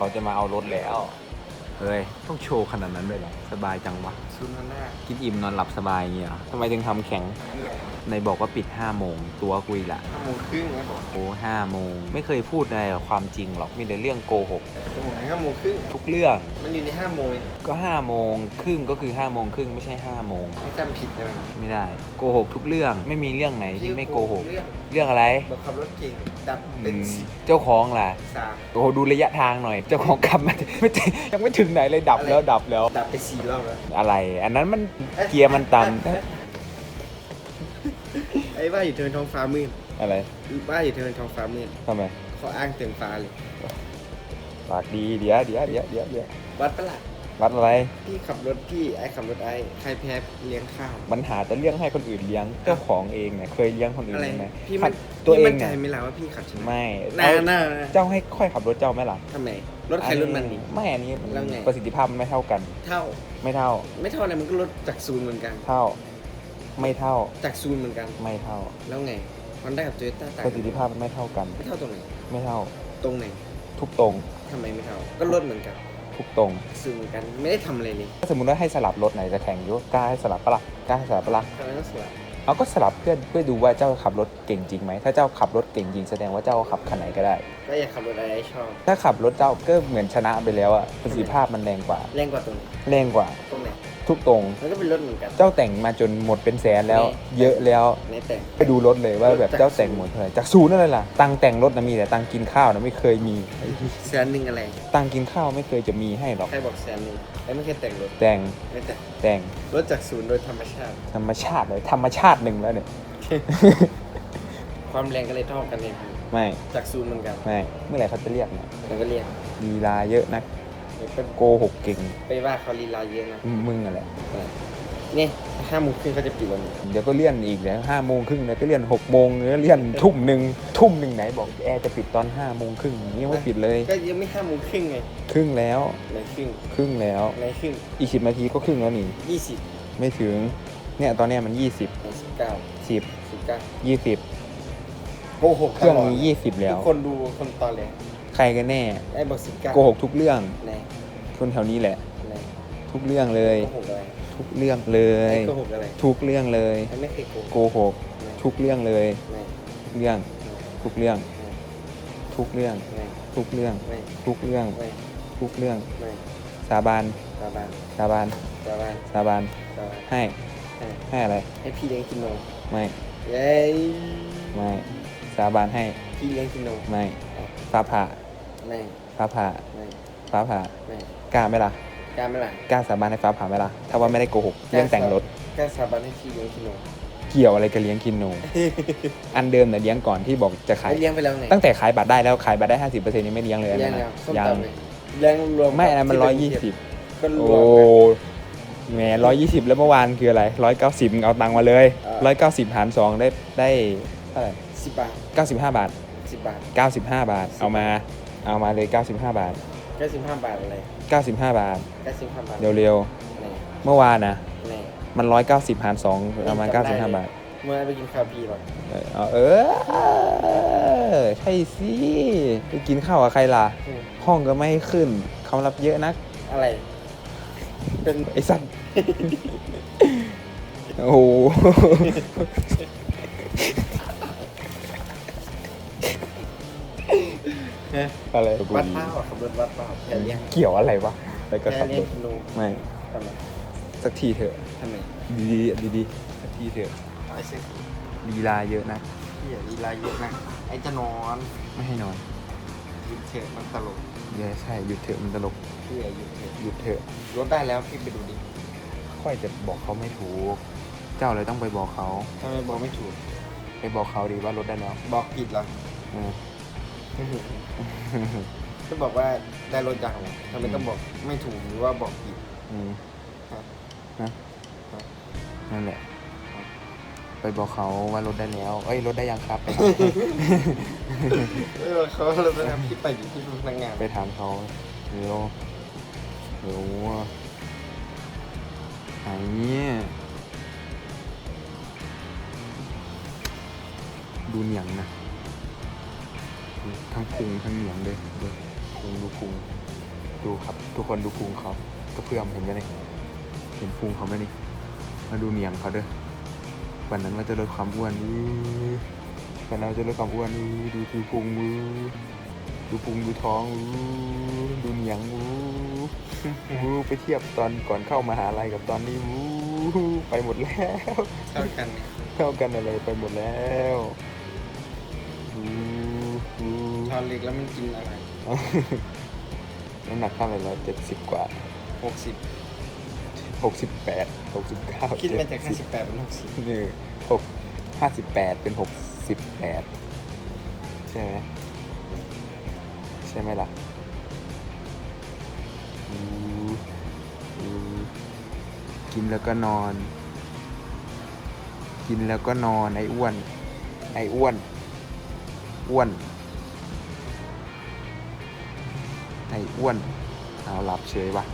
เขาจะมาเอารถแล้วเฮ้ยต้องโชว์ขนาดนั้นเลยเหรอสบายจังวะซุนมันหน้ากินอิ่มนอนหลับสบายอย่างเงี้ยเหรอทำไมถึงทำแข็งในบอกว่าปิด5โมงตัวคุยละห้าโมงครึ่งนะบอกโอ้ห้าโมงไม่เคยพูดอะไรกับความจริงหรอกมีแต่เรื่องโกหกจะบอกห้าโมงครึ่งทุกเรื่อง มันอยู่ในห้าโมงเองก็5โมงครึ่งก็คือ5โมงครึ่งไม่ใช่5โมงไม่จำผิดเลยไม่ได้โกหกทุกเรื่องไม่มีเรื่องไหนที่ไม่โกหก เรื่องเรื่องอะไรบอกขับรถเก่งดับเป็นสิบเจ้าของล่ะสามโอ้โหดูระยะทางหน่อย เจ้าของขับมาไม่ถึงยังไม่ถึงไหนเลยดับแล้วดับแล้ว ดับไปสี่รอบแล้วอะไร อันนั้นมันเกียร์มันต่ำไอ้ว่าอยู่เทินท้องฟ้ามืดอะไรว่าอยู่เทินท้องฟ้ามืดทำไมเขาอ้างเต็มฟ้าเลยปากดีเดี๋ยวเดี๋ยวเดี๋ยวเดี๋ยวเดี๋ย ววัดประหลาดวัดอะไร พี่ขับรถพี่ไอ้ขับรถไอ้ใครแพ้เลี้ยงข้าว มันหาแต่เรื่องให้คนอื่นเลี้ยงเจ้าของเองเนี่ยเคยเลี้ยงคนอื่นอะไรไหมพี่มันตัวเอพี่งมั่นใจเนี่ยไหมล่ะว่าพี่ขับชนะไม่น่าเจ้าน่าเจ้าให้ค่อยขับรถเจ้าไหมล่ะทำไมรถใครรถมันนี่ ไม่อันนี้แล้วไง ประสิทธิภาพมันไม่เท่ากัน เท่าไม่เท่า ไม่เท่าอะไรมันก็รถจากศูนย์เหมือนกัน เท่า ไม่เท่า จากศูนย์เหมือนกัน ไม่เท่า แล้วไงมันได้กับโตโยต้าต่างประสิทธิภาพมันไม่เท่ากัน ไม่เท่าตรงไหน ไม่เท่า ตรงไหนทุกตรง ทำไมไม่เท่า ก็รถเหมือนกัน ทุกตรงศูนย์เหมือนกันไม่ได้ทำอะไรเลยถ้าสมมติว่าให้สลับรถไหนจะแข่งอยุกล้าให้สลับปะล่ะกล้าให้สลับปะล่ะทำไมต้องสลับเอาก็สลับเพื่อนเพื่อดูว่าเจ้าขับรถเก่งจริงไหมถ้าเจ้าขับรถเก่งจริงแสดงว่าเจ้าขับคันไหนก็ได้ ก็อยากขับรถอะไรชอบถ้าขับรถเจ้าก็เหมือนชนะไปแล้วอะประสิทธิภาพมันแรงกว่า แรงกว่าตรงไหนแรงกว่า ตรงไหน ทุกตรง มันก็เป็นรถเหมือนกัน เจ้าแต่งมาจนหมดเป็นแสนแล้ว นี่ เยอะแล้ว ในแต่ง ไปดูรถเลยว่าแบบเจ้าแต่งหมดเท่าไหร่จากศูนย์นั่นเลยล่ะ ตังค์แต่งรถนะมีแต่ตังค์กินข้าวนะไม่เคยมี แสนหนึ่งอะไร ตังค์กินข้าวไม่เคยจะมีให้หรอก ใครบอกแสนหนึ่งไอ้ไม่เคยแต่งรถแต่งไม่แต่งแต่งรถจากศูนย์โดยธรรมชาติ ธรรมชาติเลยธรรมชาติหนึ่งแล้วเนี่ย ความแรงก็เลยเท่ากันเองไม่จากศูนย์เหมือนกันไม่เมื่อไหร่เขาจะเรียกเนี่ยมันก็เรียก ลีลาเยอะนะ ไปโกหกเก่ง ไปว่าเขาลีลาเยอะนะมึงอะไรนี่ห้าโมงครึ่งเขาจะปิดแล้วนี่เดี๋ยวก็เลื่อนอีกเดี๋ยวห้าโมงครึ่งเดี๋ยวก็เลื่อนหกโมงเดี๋ยวเลื่อนทุ่มหนึ่งทุ่มหนึ่งไหนบอกแอร์จะปิดตอนห้าโมงครึ่งยังไม่ปิดเลย ก็ยังไม่ห้าโมงครึ่งไงครึ่งแล้วในครึ่งครึ่งแล้วในครึ่งอีกสิบนาทีก็ครึ่งแล้วนี่ยี่สิบไม่ถึงเนี่ยตอนเนี้ยมันยี่สิบในสิบเก้าสิบสิบเก้ายี่สิบโกหกเครื่องตลดนี้ยี่สิบแล้วทุกคนดูคนตอนเลยใค รกันแน่ ไอ้บอกสิบเก้าโกหกทุกเรื่องในคนแถวนี้แหละในทุกเรื่องเลย โกหกอะไรทุกเรื่องเลย ไอ้โกหกอะไรทุกเรื่องเลย ไอ้ไม่เคยโกหกโกหกในทุกเรื่องเลยในเรื่อง ทุกเรื่องในทุกเรื่องในทุกเรื่องในทุกเรื่องในทุกเรื่องในสาบาน สาบานสาบาน สาบานสาบาน สาบานให้ให้ให้อะไร ให้พี่เลี้ยงกินนมไม่ เย้ไม่ สาบานให้พี่เลี้ยงกินนมไม่ ฟ้าผ่า ในฟ้าผ่าในฟ้าผ่าในกล้าไหมล่ะกล้าไหมล่ะกล้าสาบานให้ฟ้าผ่าไหมล่ะถ้าว่าไม่ได้โกหกเรื่องแต่งรถกล้าสาบานให้พี่เลี้ยงกินนมเกี่ยวอะไรกับเลี้ยงกินหนูอันเดิมเนี่ยเลี้ยงก่อนที่บอกจะขายไม่เลี้ยงไปแล้วไงตั้งแต่ขายบัตรได้แล้วขายบัตรได้ห้าสิบเปอร์เซ็นต์นี้ไม่เลี้ยงเลยอันเลี้ยงนั้นแล้วนะส้มยังตำเลยเลี้ยงรวมไม่อันนั้นมันที่ร้อยเป็ยี่เทีสิบก็รโอ้วมแหมร้อยยี่สิบแล้วเมื่อวานคืออะไรร้อยเก้าสิบเอาตังค์มาเลยเออร้อยเก้าสิบหารสองได้ได้เท่าไหร่สิบบาทเก้าสิบห้าบาทสิบบาทเก้าสิบห้าบาทเอามา เอามาเลยเก้าสิบห้าบาท เก้าสิบห้าบาทอะไรเก้าสิบห้าบาท เก้าสิบห้าบาทเร็วไหนๆเมื่อวานนะไหนมันร้อยเก้าสิบหารสองเอามาเก้าสิบห้าบาท เมื่อไปกินข้าวพี่หรอเออเอาเออ ใช่สิไปกินข้าวกับใครล่ะ อืมห้องก็ไม่ให้ขึ้นเขารับเยอะนัก อะไร เป็นไอ้สัตว์ โอ้โห อะไรวัดเป้าอะขับรถวัดเป้าแค่เลี้ยงเกี่ยวอะไรวะแล้วก็แค่ขับเลี้รยงถกินนมไม่ทำไมสักทีเถอะทำไมดีดีดีดีๆสักทีเถอะไอ้เซ็กลีลาเยอะนะ พี่อย่าลีลาเยอะนะไอ้จะนอนไม่ให้นอนหยุดเถอะมันตลกเดี๋ยวใช่หยุดเถอะมันตลกพี่อย่าหยุดเถอะหยุดเถอะรถได้แล้วพี่ไปดูดิค่อยจะบอกเขาไม่ถูก เจ้าเลยต้องไปบอกเขาทำไมบอกไม่ถูกไปบอกเขาดีว่ารถได้แล้วบอกผิดเหรอ เออ ก็บอกว่าได้รถจากผมทำไมต้องบอกไม่ถูกหรือว่าบอกผิดอืมครับนะครับนั่นแหละ ไปบอกเขาว่ารถได้แล้ว เอ้ยรถได้ยังครับ ไปเออเขาเลยไปทำพี่ไปอยู่ที่พนักงานไปถามเขาเร็วเร็วไหนเนี่ยดูเหนียงนะ ทั้งพุงทั้งเหนียงเลยดูพุงดูพุงดูครับ ทุกคนดูพุงเขากระเพื่อมเห็นไหมนี่เห็นพุงเขาไหมนี่มาดูเนียงเขาเด้อวันนั้นว่าจะลดความอ้วนอื้อวันนั้นว่าจะลดความอ้วนอื้อดูดูพุงมือดูพุงดูท้องอื้อดูเนียงอื้ออื้อไปเทียบตอนก่อนเข้ามหาลัยกับตอนนี้อื้อไปหมดแล้ว เท่ากันเนี่ยเท่ากันอะไรไปหมดแล้วอื้อ อื้อทอนเล็กแล้วมันกินอะไรน้ำหนักเท่าไหร่แล้วเจ็ดสิบกว่าหกสิบหกสิบแปดหกสิบเก้าคิดมาจากห้าสิบแปดเป็นหกสิบนี่หกห้าสิบแปดเป็นหกสิบแปดใช่ไหมใช่ไหมล่ะอืออือกินแล้วก็นอน กินแล้วก็นอนไอ้อ้วน ไอ้อ้วน อ้วน ให้อ้วนเอาหลับเฉยวะ